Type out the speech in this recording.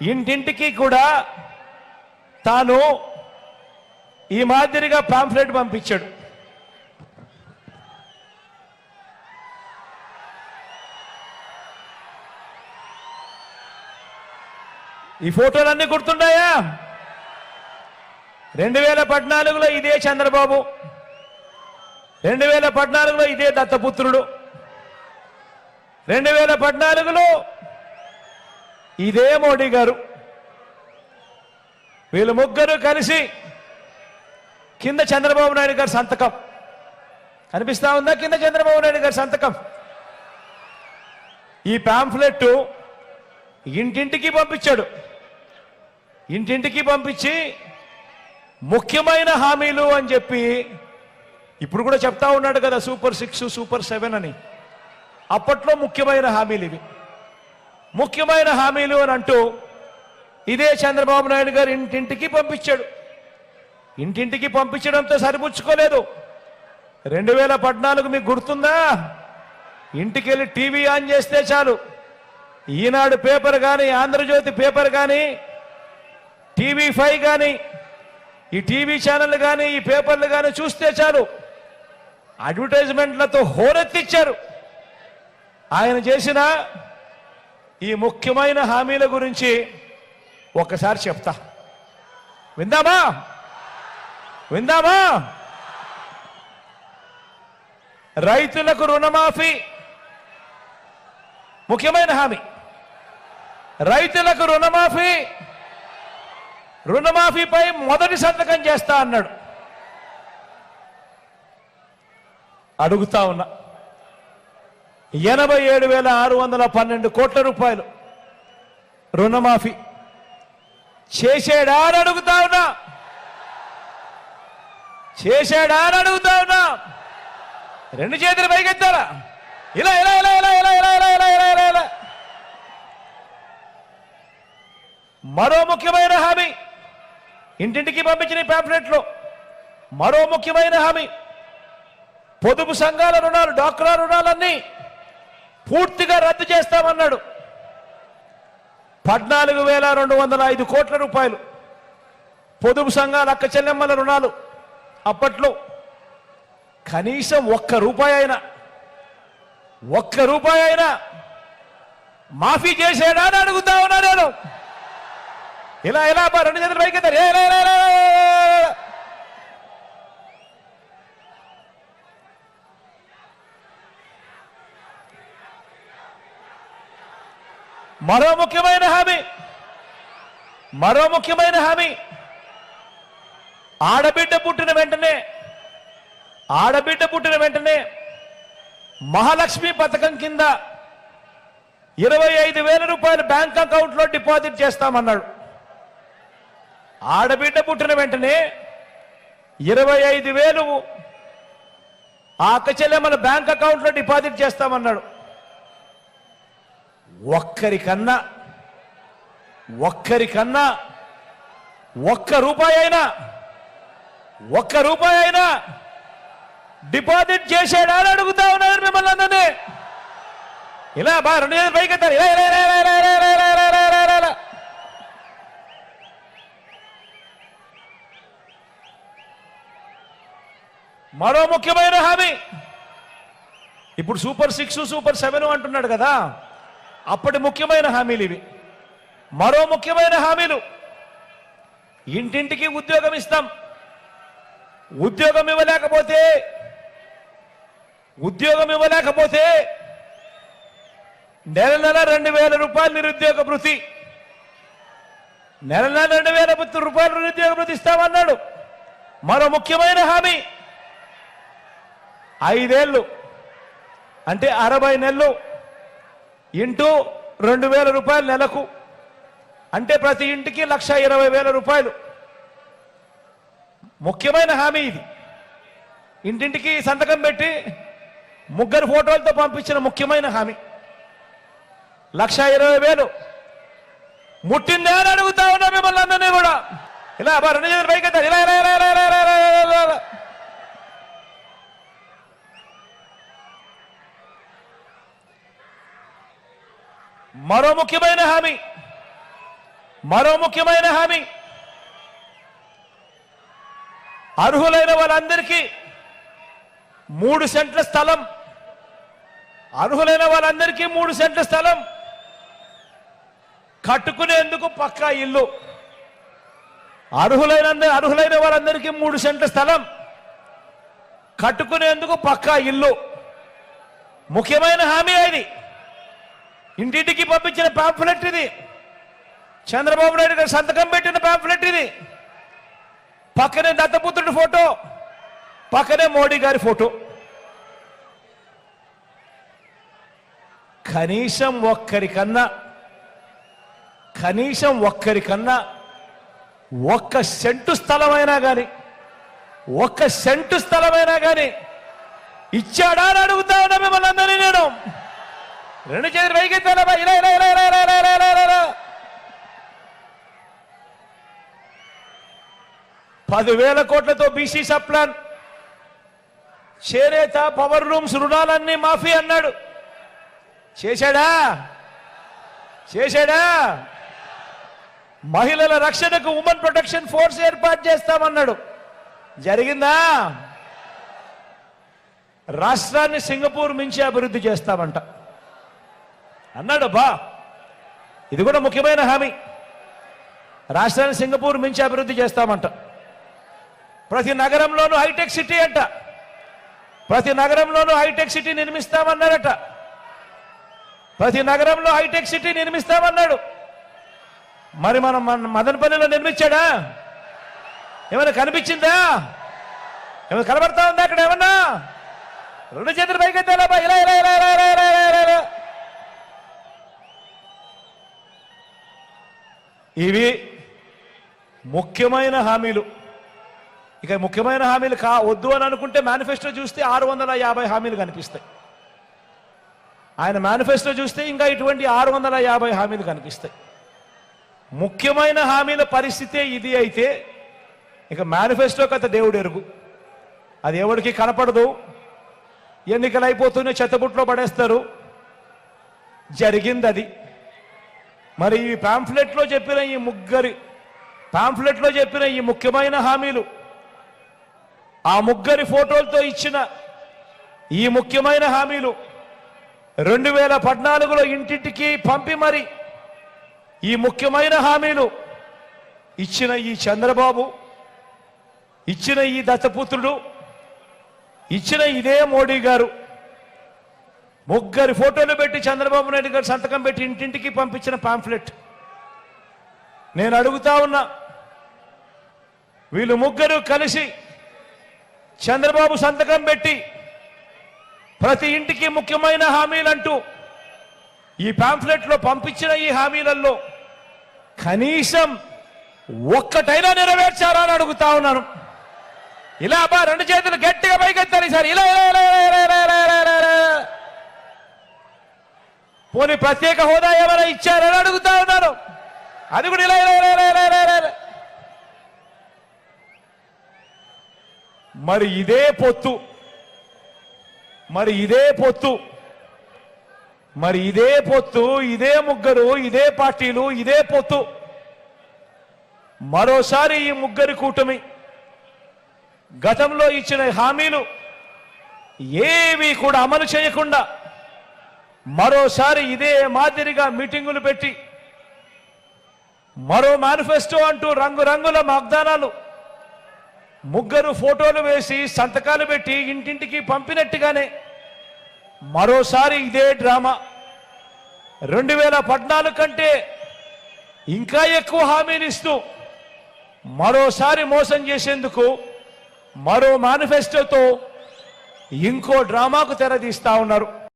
ఇంటింటికి కూడా తాను ఈ మాదిరిగా పాంఫ్లెట్ పంపించాడు. ఈ ఫోటోలన్నీ గుర్తున్నాయా రెండు వేల పద్నాలుగులో ఇదే చంద్రబాబు. రెండు వేల పద్నాలుగులో ఇదే దత్తపుత్రుడు. రెండు వేల పద్నాలుగులో ఇదే మోడీ గారు. వీళ్ళు ముగ్గురు కలిసి కింద చంద్రబాబు నాయుడు గారి సంతకం. కనిపిస్తా ఉందా కింద చంద్రబాబు నాయుడు గారి సంతకం? ఈ పాంఫ్లెట్ ఇంటింటికి పంపించాడు. ఇంటింటికి పంపించి ముఖ్యమైన హామీలు అని చెప్పి ఇప్పుడు కూడా చెప్తా ఉన్నాడు కదా సూపర్ సిక్స్ సూపర్ సెవెన్ అని. అప్పట్లో ముఖ్యమైన హామీలు ఇవి. ముఖ్యమైన హామీలు అని అంటూ ఇదే చంద్రబాబు నాయుడు గారు ఇంటింటికి పంపించాడు. ఇంటింటికి పంపించడంతో సరిపుచ్చుకోలేదు. రెండు వేల పద్నాలుగు మీకు గుర్తుందా? ఇంటికి వెళ్ళి టీవీ ఆన్ చేస్తే చాలు. ఈనాడు పేపర్ కానీ ఆంధ్రజ్యోతి పేపర్ కానీ టీవీ ఫైవ్ కానీ ఈ టీవీ ఛానల్ కానీ ఈ పేపర్లు కానీ చూస్తే చాలు. అడ్వర్టైజ్మెంట్లతో హోరెత్తిచ్చారు. ఆయన చేసిన ఈ ముఖ్యమైన హామీల గురించి ఒక్కసారి చెప్తా. విందామా? విందామా? రైతులకు రుణమాఫీ. ముఖ్యమైన హామీ. రైతులకు రుణమాఫీ. రుణమాఫీపై మొదటి సంతకం చేస్తా అన్నాడు. అడుగుతా ఉన్నా. ఎనభై ఏడు వేల ఆరు వందల పన్నెండు కోట్ల రూపాయలు రుణమాఫీ చేసేడా అని అడుగుతా ఉన్నా చేశాడా అని అడుగుతా ఉన్నా రెండు చేతులు పైకెత్తారా ఇలా ఇలా ఇలా ఇలా ఇలా ఇలా ఇలా ఇలా ఇలా ఇలా ఇలా మరో ముఖ్యమైన హామీ ఇంటింటికి పంపించిన ప్యాంప్లెట్లో మరో ముఖ్యమైన హామీ పొదుపు సంఘాల రుణాలు డాక్రా రుణాలన్నీ పూర్తిగా రద్దు చేస్తామన్నాడు పద్నాలుగు వేల రెండు వందల ఐదు కోట్ల రూపాయలు పొదుపు సంఘాల అక్క చెల్లెమ్మల రుణాలు అప్పట్లో కనీసం ఒక్క రూపాయి అయినా ఒక్క రూపాయి అయినా మాఫీ చేసేడా అని అడుగుతా ఉన్నా నేను ఇలా ఇలా రెండు చేతులు పైకి ఎత్తారు. ఏ, ఇలా, ఇలా, ఇలా, ఇలా, ఇలా. మరో ముఖ్యమైన హామీ. మరో ముఖ్యమైన హామీ. ఆడబిడ్డ పుట్టిన వెంటనే ఆడబిడ్డ పుట్టిన వెంటనే మహాలక్ష్మి పథకం కింద ఇరవై ఐదు వేల రూపాయలు బ్యాంక్ అకౌంట్లో డిపాజిట్ చేస్తామన్నాడు. ఆడబిడ్డ పుట్టిన వెంటనే ఇరవై ఐదు వేలు ఆ అక్క చెల్లెమ్మల బ్యాంక్ అకౌంట్లో డిపాజిట్ చేస్తామన్నాడు. ఒక్కరికన్నా ఒక్కరికన్నా ఒక్క రూపాయి అయినా ఒక్క రూపాయి అయినా డిపాజిట్ చేసేడా అని అడుగుతా ఉన్నారు మిమ్మల్ని అందరినీ ఇలా బా రెండు చేతులు పైకి ఎత్తారు. ఇలా ఇలా ఇలా ఇలా ఇలా ఇలా ఇలా ఇలా ఇలా ఇలా ఇలా ఇలా. మరో ముఖ్యమైన హామీ ఇప్పుడు సూపర్ సిక్స్ సూపర్ సెవెన్ అంటున్నాడు కదా అప్పటి ముఖ్యమైన హామీలు ఇవి. మరో ముఖ్యమైన హామీలు. ఇంటింటికి ఉద్యోగం ఇస్తాం. ఉద్యోగం ఇవ్వలేకపోతే ఉద్యోగం ఇవ్వలేకపోతే నెల నెల రెండు వేల రూపాయలు నిరుద్యోగ భృతి. నెల నెల రెండు వేల రూపాయలు నిరుద్యోగ భృతి ఇస్తామన్నాడు. మరో ముఖ్యమైన హామీ. ఐదేళ్ళు. అంటే అరవై నెలలు. ఇంటూ రెండు వేల రూపాయలు నెలకు. అంటే ప్రతి ఇంటికి లక్ష ఇరవై వేల రూపాయలు. ముఖ్యమైన హామీ ఇది. ఇంటింటికి సంతకం పెట్టి ముగ్గురు ఫోటోలతో పంపించిన ముఖ్యమైన హామీ. లక్ష ఇరవై వేలు. ముట్టిందే అని అడుగుతా ఉన్నా మిమ్మల్ని అందరినీ కూడా. ఇలా రెండు చేతులు పైకి ఇలా ఇలా ఇలా ఇలా ఇలా. మరో ముఖ్యమైన హామీ. మరో ముఖ్యమైన హామీ. అర్హులైన వాళ్ళందరికీ మూడు సెంట్ల స్థలం. అర్హులైన వాళ్ళందరికీ మూడు సెంట్ల స్థలం. కట్టుకునేందుకు పక్కా ఇల్లు. అర్హులైన అర్హులైన వాళ్ళందరికీ మూడు సెంట్ల స్థలం. కట్టుకునేందుకు పక్కా ఇల్లు. ముఖ్యమైన హామీ అది ఇంటింటికి పంపించిన పాంఫ్లెట్ ఇది. చంద్రబాబు నాయుడు గారు సంతకం పెట్టిన పాంఫ్లెట్ ఇది. పక్కనే దత్తపుత్రుడి ఫోటో పక్కనే మోడీ గారి ఫోటో. కనీసం ఒక్కరికన్నా కనీసం ఒక్కరికన్నా ఒక్క సెంటు స్థలమైనా కానీ ఒక్క సెంటు స్థలమైనా కానీ ఇచ్చాడా అని అడుగుతా ఉన్నా మిమ్మల్ని అందరినీ నేను. రెండు చేతులు వైకెత్తాలమ్మా ఇలా ఇలా ఇలా ఇలా ఇలా ఇలా ఇలా ఇలా ఇలా. పదివేల కోట్లతో బీసీ సప్లాన్ చేనేత పవర్ రూమ్స్ రుణాలన్నీ మాఫీ అన్నాడు. చేశాడా? చేశాడా? మహిళల రక్షణకు ఉమెన్ ప్రొటెక్షన్ ఫోర్స్ ఏర్పాటు చేస్తామన్నాడు. జరిగిందా? రాష్ట్రాన్ని సింగపూర్ మించి అభివృద్ధి చేస్తామంట. అన్నాడు ఇది కూడా ముఖ్యమైన హామీ. రాష్ట్రాన్ని సింగపూర్ మించి అభివృద్ధి చేస్తామంట. ప్రతి నగరంలోనూ హైటెక్ సిటీ అంట. ప్రతి నగరంలోనూ హైటెక్ సిటీ నిర్మిస్తామన్నారట. ప్రతి నగరంలో హైటెక్ సిటీ నిర్మిస్తామన్నాడు. మరి మనం మన మదనపల్లిలో నిర్మించాడా? ఏమైనా కనిపించిందా? ఏమైనా కనబడతా ఉందా అక్కడ ఏమన్నా? రెండు చేతులు పైకి బా? ఇలా ఇలా ఇలా ఇలా ఇలా ఇలా. ఇవి ముఖ్యమైన హామీలు. ఇక ముఖ్యమైన హామీలు కా వద్దు అని అనుకుంటే మేనిఫెస్టో చూస్తే ఆరు వందల యాభై హామీలు కనిపిస్తాయి. ఆయన మేనిఫెస్టో చూస్తే ఇంకా ఇటువంటి ఆరు వందల యాభై హామీలు కనిపిస్తాయి. ముఖ్యమైన హామీల పరిస్థితే ఇది అయితే ఇక మేనిఫెస్టో కథ దేవుడు ఎరుగు. అది ఎవరికి కనపడదు. ఎన్నికలు అయిపోతూనే చెత్తబుట్లో పడేస్తారు. జరిగింది అది మరి ఈ పాంఫ్లెట్లో చెప్పిన ఈ ముగ్గురి పాంఫ్లెట్లో చెప్పిన ఈ ముఖ్యమైన హామీలు ఆ ముగ్గురి ఫోటోలతో ఇచ్చిన ఈ ముఖ్యమైన హామీలు రెండు వేల పద్నాలుగులో ఇంటింటికి పంపి మరి ఈ ముఖ్యమైన హామీలు ఇచ్చిన ఈ చంద్రబాబు ఇచ్చిన ఈ దత్తపుత్రుడు ఇచ్చిన ఇదే మోడీ గారు. ముగ్గురి ఫోటోలు పెట్టి చంద్రబాబు నాయుడు గారు సంతకం పెట్టి ఇంటింటికి పంపించిన పాంఫ్లెట్ నేను అడుగుతా ఉన్నా వీళ్ళు ముగ్గురు కలిసి చంద్రబాబు సంతకం పెట్టి ప్రతి ఇంటికి ముఖ్యమైన హామీలంటూ ఈ పాంఫ్లెట్లో పంపించిన ఈ హామీలలో కనీసం ఒక్కటైనా నెరవేర్చారా అని అడుగుతా ఉన్నాను. ఇలా అబ్బా రెండు చేతులు గట్టిగా పైకెత్తారు ఈసారి ఇలా ఇలా ఇలా ఇలా ఇలా ఇలా ఇలా ఇలా ఇలా ఇలా. పోనీ ప్రత్యేక హోదా ఏమైనా ఇచ్చారని అడుగుతా ఉన్నారు. అది కూడా ఇలా ఇలా ఇలా ఇలా ఇలా. మరి ఇదే పొత్తు. మరి ఇదే పొత్తు. మరి ఇదే పొత్తు ఇదే ముగ్గురు ఇదే పార్టీలు ఇదే పొత్తు. మరోసారి ఈ ముగ్గురి కూటమి గతంలో ఇచ్చిన హామీలు ఏవి కూడా అమలు చేయకుండా మరోసారి ఇదే మాదిరిగా మీటింగులు పెట్టి మరో మేనిఫెస్టో అంటూ రంగురంగుల వాగ్దానాలు ముగ్గురు ఫోటోలు వేసి సంతకాలు పెట్టి ఇంటింటికి పంపినట్టుగానే మరోసారి ఇదే డ్రామా. రెండు వేల పద్నాలుగు కంటే ఇంకా ఎక్కువ హామీలు ఇస్తూ మరోసారి మోసం చేసేందుకు మరో మేనిఫెస్టోతో ఇంకో డ్రామాకు తెరదీస్తా ఉన్నారు.